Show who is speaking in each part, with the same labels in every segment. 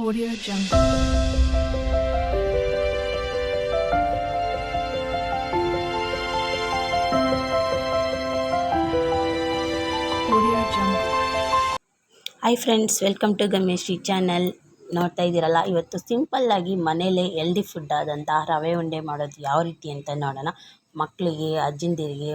Speaker 1: Audio Jungle.
Speaker 2: Hi friends welcome to ಗಮೇಶ್ರೀ channel ನೋಡ್ತಾ ಇದ್ದೀರಲ್ಲ, ಇವತ್ತು ಸಿಂಪಲ್ಲಾಗಿ ಮನೇಲೇ ಹೆಲ್ದಿ ಫುಡ್ ಆದಂಥ ರವೆ ಉಂಡೆ ಮಾಡೋದು ಯಾವ ರೀತಿ ಅಂತ ನೋಡೋಣ. ಮಕ್ಕಳಿಗೆ, ಅಜ್ಜಿಂದಿರಿಗೆ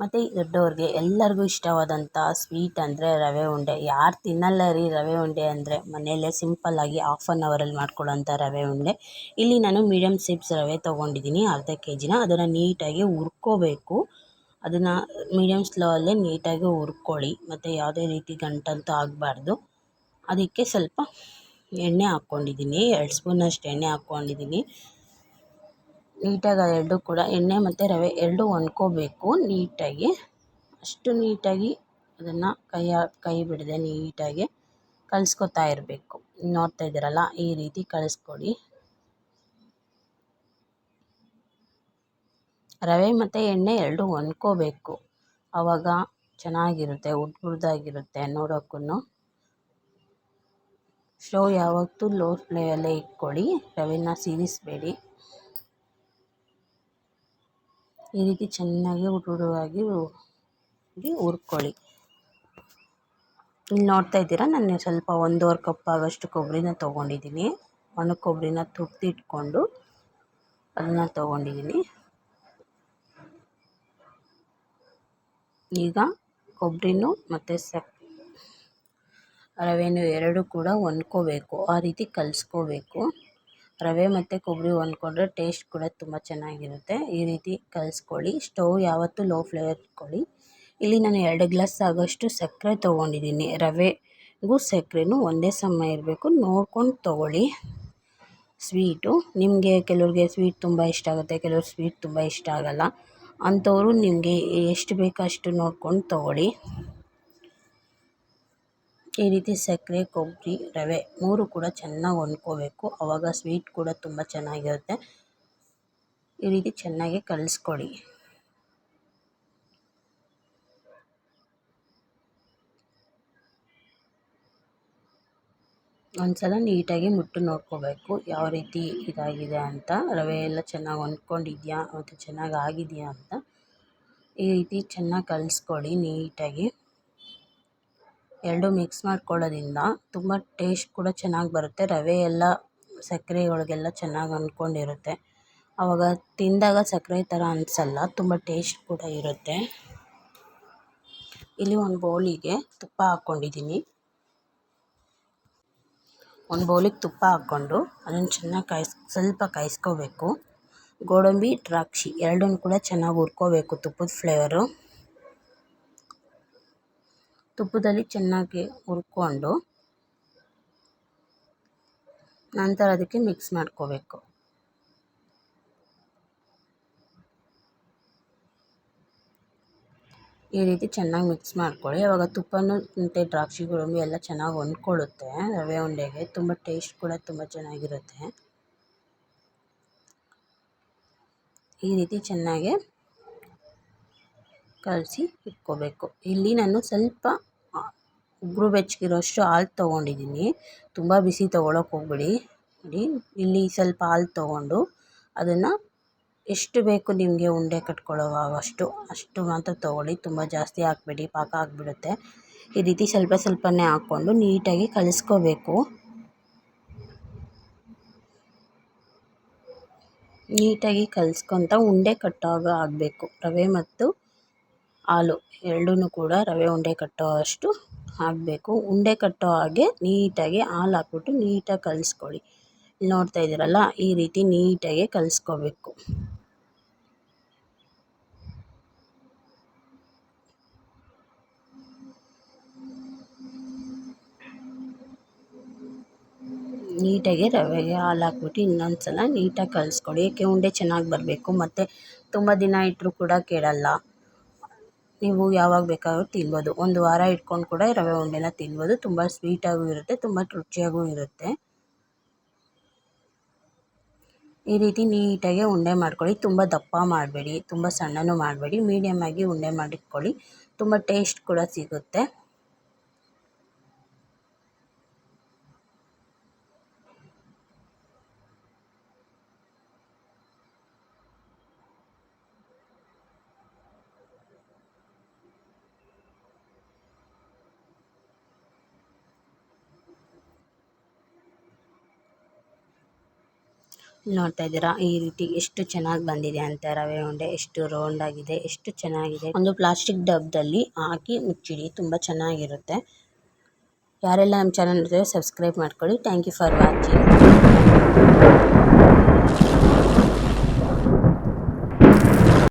Speaker 2: ಮತ್ತು ದೊಡ್ಡವ್ರಿಗೆ ಎಲ್ಲರಿಗೂ ಇಷ್ಟವಾದಂಥ ಸ್ವೀಟ್ ಅಂದರೆ ರವೆ ಉಂಡೆ. ಯಾರು ತಿನ್ನಲ್ಲ ರೀ ರವೆ ಉಂಡೆ ಅಂದರೆ ಮನೆಯಲ್ಲೇ ಸಿಂಪಲ್ಲಾಗಿ ಆಫ್ ಆನ್ ಅವರಲ್ಲಿ ಮಾಡ್ಕೊಳ್ಳೋಂಥ ರವೆ ಉಂಡೆ. ಇಲ್ಲಿ ನಾನು ಮೀಡಿಯಮ್ ಸೈಜ್ ರವೆ ತೊಗೊಂಡಿದ್ದೀನಿ, ಅರ್ಧ ಕೆ ಜಿನ ಅದನ್ನು ನೀಟಾಗಿ ಹುರ್ಕೋಬೇಕು. ಅದನ್ನು ಮೀಡಿಯಮ್ ಸ್ಲೋವಲ್ಲೇ ನೀಟಾಗಿ ಹುರ್ಕೊಳ್ಳಿ. ಮತ್ತು ಯಾವುದೇ ರೀತಿ ಗಂಟಂತೂ ಆಗಬಾರ್ದು. ಅದಕ್ಕೆ ಸ್ವಲ್ಪ ಎಣ್ಣೆ ಹಾಕ್ಕೊಂಡಿದ್ದೀನಿ. ಎರಡು ಸ್ಪೂನಷ್ಟು ಎಣ್ಣೆ ಹಾಕ್ಕೊಂಡಿದ್ದೀನಿ. ನೀಟಾಗಿ ಅದೆರಡು ಕೂಡ ಎಣ್ಣೆ ಮತ್ತು ರವೆ ಎರಡೂ ಹೊಂದ್ಕೋಬೇಕು ನೀಟಾಗಿ. ಅಷ್ಟು ನೀಟಾಗಿ ಅದನ್ನು ಕೈ ಕೈ ಬಿಡದೆ ನೀಟಾಗಿ ಕಲಿಸ್ಕೊತಾ ಇರಬೇಕು. ನೋಡ್ತಾ ಇದ್ದೀರಲ್ಲ, ಈ ರೀತಿ ಕಲಿಸ್ಕೊಡಿ. ರವೆ ಮತ್ತು ಎಣ್ಣೆ ಎರಡೂ ಹೊಂದ್ಕೋಬೇಕು ಆವಾಗ ಚೆನ್ನಾಗಿರುತ್ತೆ ಉದ್ದ ಉದ್ದಾಗಿರುತ್ತೆ ನೋಡೋಕ್ಕೂ ಸ್ಟವ್ ಯಾವತ್ತೂ ಲೋ ಫ್ಲೇಮಲ್ಲೇ ಇಟ್ಕೊಳ್ಳಿ ರವೆನ ಸೀರಿಸಬೇಡಿ. ಈ ರೀತಿ ಚೆನ್ನಾಗಿ ಉಡುವಾಗಿ ಹುರ್ಕೊಳ್ಳಿ. ಇಲ್ಲಿ ನೋಡ್ತಾ ಇದ್ದೀರಾ? ನಾನು ಸ್ವಲ್ಪ ಒಂದೂವರೆ ಕಪ್ ಆಗೋಷ್ಟು ಕೊಬ್ಬರಿನ ತೊಗೊಂಡಿದ್ದೀನಿ. ಒಣ ಕೊಬ್ಬರಿನ ತುರ್ದಿಟ್ಕೊಂಡು ಅದನ್ನು ತೊಗೊಂಡಿದ್ದೀನಿ. ಈಗ ಕೊಬ್ಬರಿನೂ ಮತ್ತು ಸಕ್ ರವೆನೂ ಎರಡೂ ಕೂಡ ಹೊಂದ್ಕೋಬೇಕು ಆ ರೀತಿ ಕಲಿಸ್ಕೋಬೇಕು. ರವೆ ಮತ್ತು ಕೊಬ್ಬರಿ ಹೊಂದ್ಕೊಂಡ್ರೆ ಟೇಸ್ಟ್ ಕೂಡ ತುಂಬ ಚೆನ್ನಾಗಿರುತ್ತೆ. ಈ ರೀತಿ ಕಲಿಸ್ಕೊಳ್ಳಿ. ಸ್ಟವ್ ಯಾವತ್ತೂ ಲೋ ಫ್ಲೇಮ್ ಇಟ್ಕೊಳ್ಳಿ. ಇಲ್ಲಿ ನಾನು ಎರಡು ಗ್ಲಾಸ್ ಆಗೋಷ್ಟು ಸಕ್ಕರೆ ತೊಗೊಂಡಿದ್ದೀನಿ. ರವೆಗೂ ಸಕ್ಕರೆನೂ ಒಂದೇ ಸಮ ಇರಬೇಕು. ನೋಡ್ಕೊಂಡು ತೊಗೊಳ್ಳಿ. ಸ್ವೀಟು ನಿಮಗೆ ಕೆಲವ್ರಿಗೆ ಸ್ವೀಟ್ ತುಂಬ ಇಷ್ಟ ಆಗುತ್ತೆ, ಕೆಲವ್ರು ಸ್ವೀಟ್ ತುಂಬ ಇಷ್ಟ ಆಗೋಲ್ಲ. ಅಂಥವರು ನಿಮಗೆ ಎಷ್ಟು ಬೇಕೋ ಅಷ್ಟು ನೋಡ್ಕೊಂಡು ತೊಗೊಳ್ಳಿ. ಈ ರೀತಿ ಸಕ್ಕರೆ, ಕೊಬ್ಬರಿ, ರವೆ ಮೂರು ಕೂಡ ಚೆನ್ನಾಗಿ ಹೊಂದ್ಕೋಬೇಕು ಆವಾಗ ಸ್ವೀಟ್ ಕೂಡ ತುಂಬ ಚೆನ್ನಾಗಿರುತ್ತೆ. ಈ ರೀತಿ ಚೆನ್ನಾಗಿ ಕಲಿಸ್ಕೊಳ್ಳಿ ಒಂದ್ಸಲ ನೀಟಾಗಿ ಮುಟ್ಟು ನೋಡ್ಕೋಬೇಕು. ಯಾವ ರೀತಿ ಇದಾಗಿದೆ ಅಂತ. ರವೆ ಎಲ್ಲ ಚೆನ್ನಾಗಿ ಹೊಂದ್ಕೊಂಡಿದ್ಯಾ ಮತ್ತು ಚೆನ್ನಾಗಿ ಆಗಿದೆಯಾ ಅಂತ. ಈ ರೀತಿ ಚೆನ್ನಾಗಿ ಕಲಿಸ್ಕೊಳ್ಳಿ ನೀಟಾಗಿ. ಎರಡು ಮಿಕ್ಸ್ ಮಾಡ್ಕೊಳ್ಳೋದ್ರಿಂದ ತುಂಬ ಟೇಸ್ಟ್ ಕೂಡ ಚೆನ್ನಾಗಿ ಬರುತ್ತೆ. ರವೆ ಎಲ್ಲ ಸಕ್ಕರೆ ಒಳಗೆಲ್ಲ ಚೆನ್ನಾಗಿ ಅಂದ್ಕೊಂಡಿರುತ್ತೆ ಆವಾಗ ತಿಂದಾಗ ಸಕ್ಕರೆ ಥರ ಅನಿಸಲ್ಲ, ತುಂಬ ಟೇಸ್ಟ್ ಕೂಡ ಇರುತ್ತೆ. ಇಲ್ಲಿ ಒಂದು ಬೌಲಿಗೆ ತುಪ್ಪ ಹಾಕ್ಕೊಂಡಿದ್ದೀನಿ. ಒಂದು ಬೌಲಿಗೆ ತುಪ್ಪ ಹಾಕ್ಕೊಂಡು ಅದನ್ನು ಚೆನ್ನಾಗಿ ಕಾಯಿಸ್, ಸ್ವಲ್ಪ ಕಾಯಿಸ್ಕೋಬೇಕು. ಗೋಡಂಬಿ, ದ್ರಾಕ್ಷಿ ಎರಡನ್ನು ಕೂಡ ಚೆನ್ನಾಗಿ ಹುರ್ಕೋಬೇಕು ತುಪ್ಪದ ಫ್ಲೇವರು ತುಪ್ಪದಲ್ಲಿ ಚೆನ್ನಾಗಿ ಹುರ್ಕೊಂಡು ನಂತರ ಅದಕ್ಕೆ ಮಿಕ್ಸ್ ಮಾಡ್ಕೋಬೇಕು. ಈ ರೀತಿ ಚೆನ್ನಾಗಿ ಮಿಕ್ಸ್ ಮಾಡ್ಕೊಳ್ಳಿ. ಆವಾಗ ತುಪ್ಪನೂ ಮತ್ತು ದ್ರಾಕ್ಷಿ ಎಲ್ಲ ಚೆನ್ನಾಗಿ ಹೊಂದ್ಕೊಳ್ಳುತ್ತೆ. ರವೆ ಉಂಡೆಗೆ ತುಂಬ ಟೇಸ್ಟ್ ಕೂಡ ತುಂಬ ಚೆನ್ನಾಗಿರುತ್ತೆ. ಈ ರೀತಿ ಚೆನ್ನಾಗಿ ಕಲಸಿ ಇಟ್ಕೋಬೇಕು. ಇಲ್ಲಿ ನಾನು ಸ್ವಲ್ಪ ಉಗುರು ಬೆಚ್ಚಗಿರೋಷ್ಟು ಹಾಲು ತೊಗೊಂಡಿದ್ದೀನಿ. ತುಂಬ ಬಿಸಿ ತೊಗೊಳಕ್ಕೆ ಹೋಗ್ಬೇಡಿ. ನೋಡಿ, ಇಲ್ಲಿ ಸ್ವಲ್ಪ ಹಾಲು ತೊಗೊಂಡು ಅದನ್ನು ಎಷ್ಟು ಬೇಕು ನಿಮಗೆ ಉಂಡೆ ಕಟ್ಕೊಳ್ಳೋವಾಗಷ್ಟು ಅಷ್ಟು ಮಾತ್ರ ತೊಗೊಳ್ಳಿ. ತುಂಬ ಜಾಸ್ತಿ ಹಾಕ್ಬೇಡಿ, ಪಾಕ ಆಗಿಬಿಡುತ್ತೆ. ಈ ರೀತಿ ಸ್ವಲ್ಪ ಸ್ವಲ್ಪನೇ ಹಾಕ್ಕೊಂಡು ನೀಟಾಗಿ ಕಲಿಸ್ಕೋಬೇಕು. ನೀಟಾಗಿ ಕಲಿಸ್ಕೊತ ಉಂಡೆ ಕಟ್ಟೋವಾಗ ಆಗಬೇಕು. ರವೆ ಮತ್ತು ಹಾಲು ಎರಡೂ ಕೂಡ ರವೆ ಉಂಡೆ ಕಟ್ಟೋ ಅಷ್ಟು ಆಗಬೇಕು ಉಂಡೆ ಕಟ್ಟೋ ಹಾಗೆ ನೀಟಾಗಿ ಹಾಲು ಹಾಕ್ಬಿಟ್ಟು ನೀಟಾಗಿ ಕಲಿಸ್ಕೊಳ್ಳಿ. ಇಲ್ಲಿ ನೋಡ್ತಾ ಇದ್ದೀರಲ್ಲ, ಈ ರೀತಿ ನೀಟಾಗಿ ಕಲಿಸ್ಕೋಬೇಕು. ನೀಟಾಗಿ ರವೆಗೆ ಹಾಲು ಹಾಕ್ಬಿಟ್ಟು ಇನ್ನೊಂದು ಸಲ ನೀಟಾಗಿ ಕಲಿಸ್ಕೊಳ್ಳಿ. ಏಕೆ ಉಂಡೆ ಚೆನ್ನಾಗಿ ಬರಬೇಕು, ಮತ್ತು ತುಂಬ ದಿನ ಇಟ್ಟರೂ ಕೂಡ ಕೆಡಲ್ಲ ನೀವು ಯಾವಾಗ ಬೇಕಾದ್ರೂ ತಿನ್ಬೋದು. ಒಂದು ವಾರ ಇಟ್ಕೊಂಡು ಕೂಡ ರವೆ ಉಂಡೆನ ತಿನ್ಬೋದು. ತುಂಬ ಸ್ವೀಟಾಗೂ ಇರುತ್ತೆ, ತುಂಬ ರುಚಿಯಾಗೂ ಇರುತ್ತೆ. ಈ ರೀತಿ ನೀಟಾಗಿ ಉಂಡೆ ಮಾಡ್ಕೊಳ್ಳಿ. ತುಂಬ ದಪ್ಪ ಮಾಡಬೇಡಿ, ತುಂಬ ಸಣ್ಣನೂ ಮಾಡಬೇಡಿ ಮೀಡಿಯಮ್ಮಾಗಿ ಉಂಡೆ ಮಾಡಿಟ್ಕೊಳ್ಳಿ. ತುಂಬ ಟೇಸ್ಟ್ ಕೂಡ ಸಿಗುತ್ತೆ. ನೋಡ್ತಾ ಇದ್ದೀರಾ? ಈ ರೀತಿ ಎಷ್ಟು ಚೆನ್ನಾಗಿ ಬಂದಿದೆ ಅಂತ ರವೆ ಉಂಡೆ, ಎಷ್ಟು ರೌಂಡ್ ಆಗಿದೆ, ಎಷ್ಟು ಚೆನ್ನಾಗಿದೆ. ಒಂದು ಪ್ಲಾಸ್ಟಿಕ್ ಡಬ್ಬದಲ್ಲಿ ಹಾಕಿ ಮುಚ್ಚಿಡಿ, ತುಂಬ ಚೆನ್ನಾಗಿರುತ್ತೆ. ಯಾರೆಲ್ಲ ನಮ್ಮ ಚಾನಲ್ ಸಬ್ಸ್ಕ್ರೈಬ್ ಮಾಡ್ಕೊಳ್ಳಿ. Thank you for watching